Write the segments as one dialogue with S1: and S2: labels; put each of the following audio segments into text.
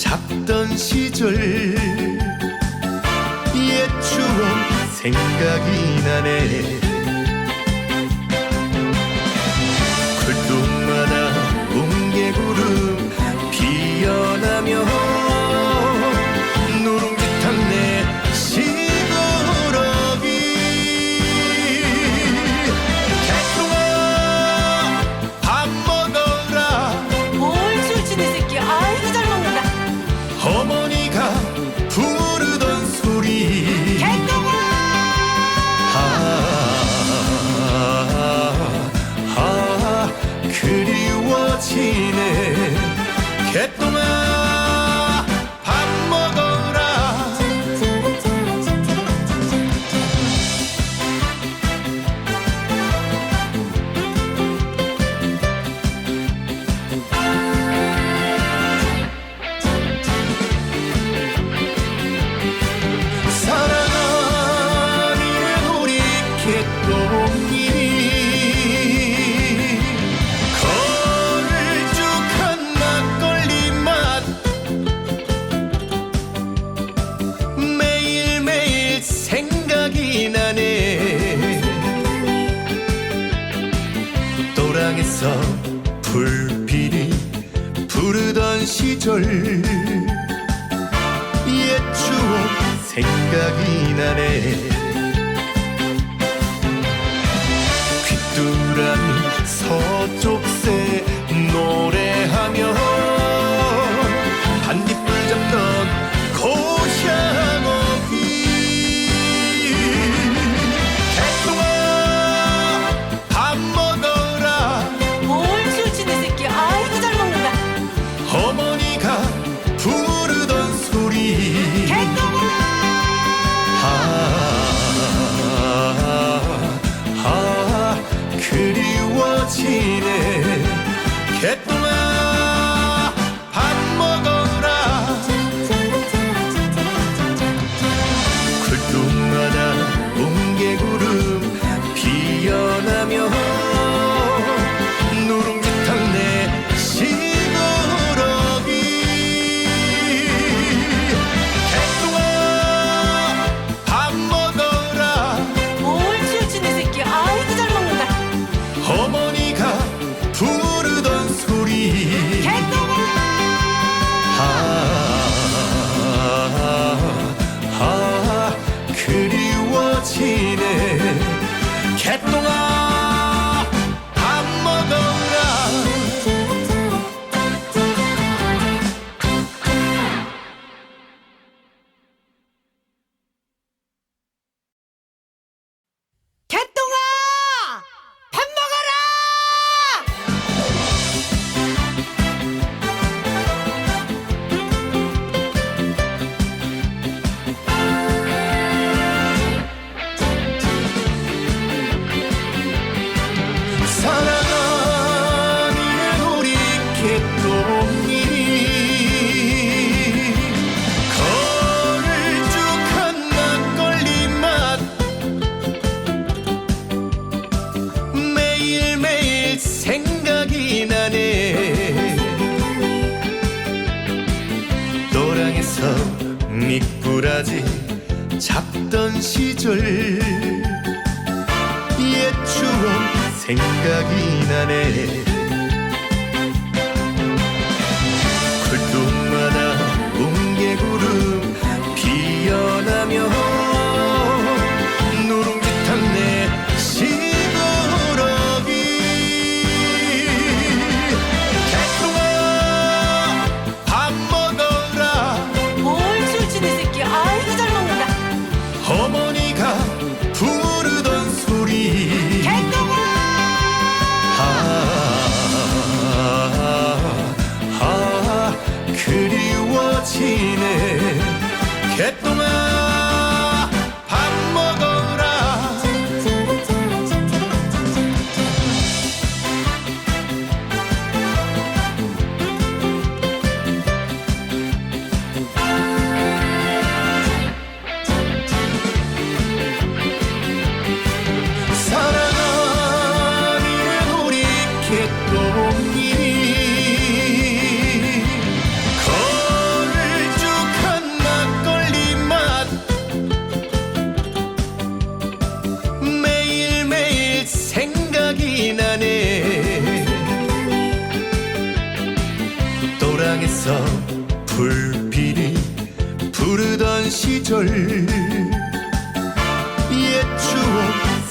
S1: 작던 시절. 옛 추억 생각이 나네. que 길에서 불필이 부르던 시절. 옛 추억 생각이 나네. 귀뚜라미 서쪽새 노래
S2: Hit.
S1: 이네 캣동아 시절. 옛 추억 생각이 나네.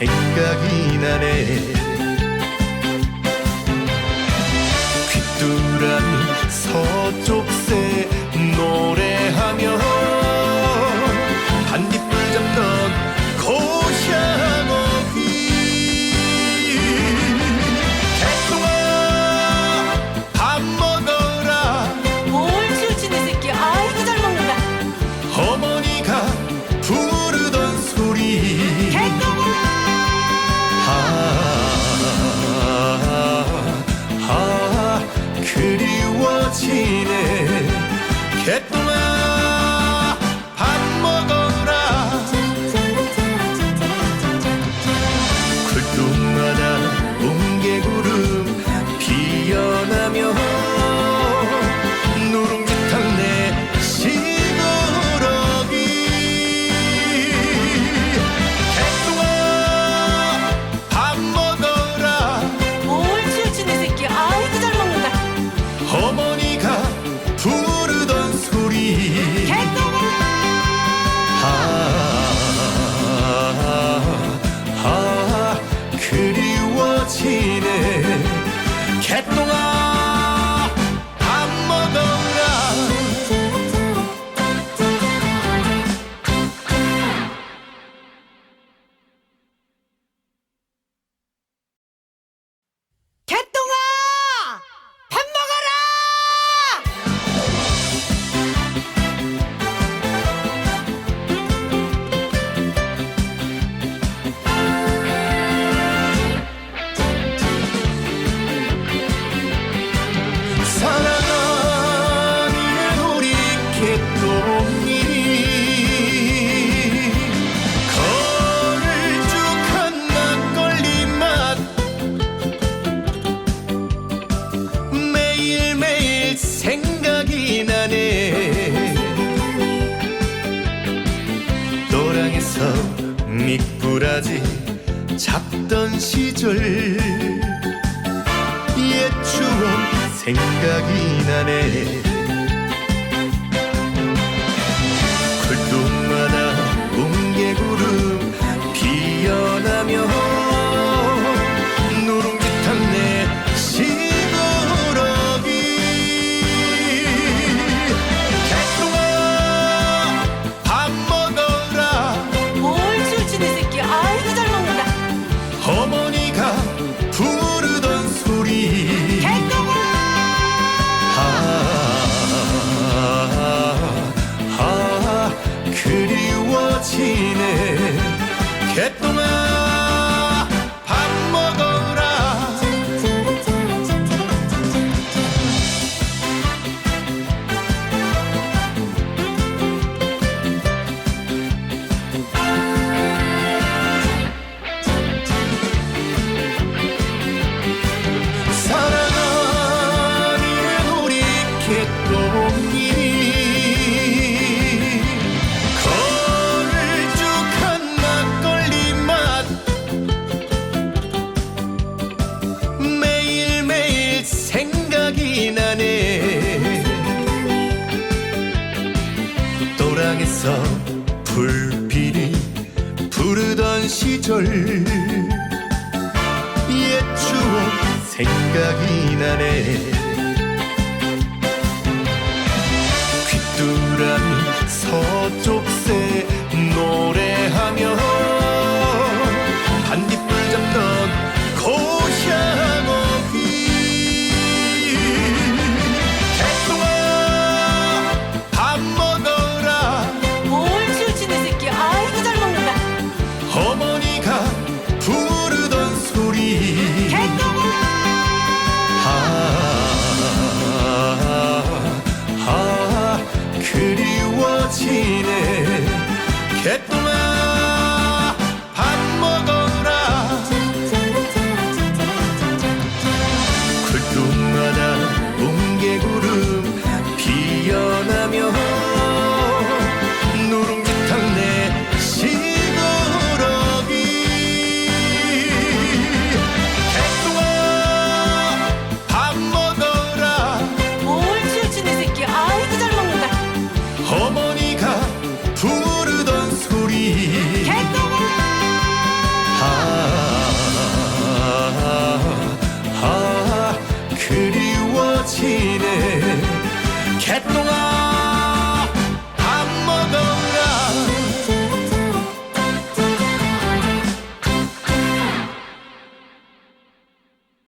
S1: せっかくなれ 도라지? 잡던 시절. 옛 추억 생각이 나네. 시절. 옛 추억 생각이 나네. 네가. 부모